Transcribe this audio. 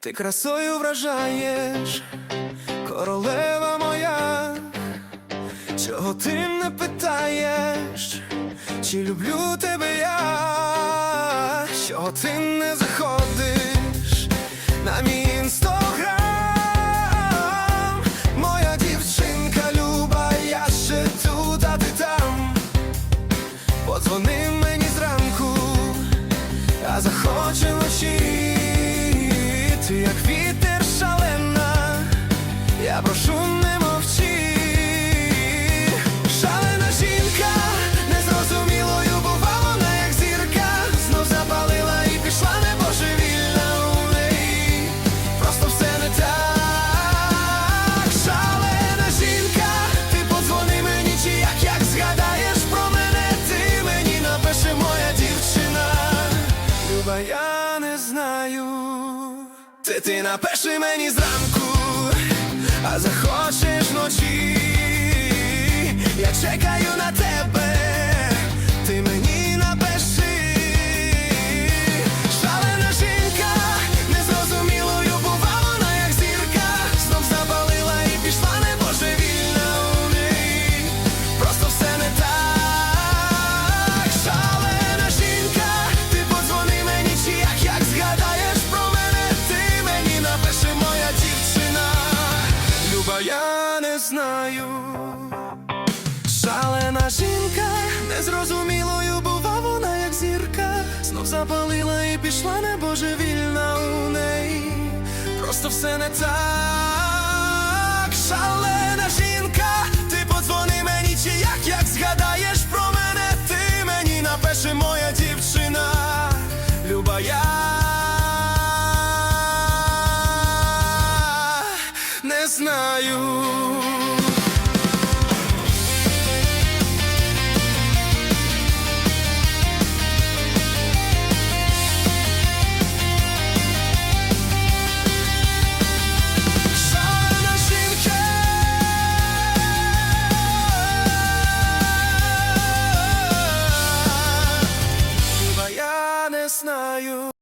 Ти красою вражаєш, королева моя, чого ти не питаєш, чи люблю тебе я, чого ти не заходиш на мій інстаграм, моя дівчинка люба, я ще тут, ти там. Подзвони мені зранку, а захоче Ти, ти напиши мені зранку, а захочеш вночі. Я чекаю на тебе, знаю. Шалена жінка, незрозумілою бува вона як зірка, знов запалила і пішла небожевільна у неї. Просто все не так. Шалена жінка, ти подзвони мені, чи як, як згадаєш про мене, ти мені напиши моя дівчина, люба я. Знаю.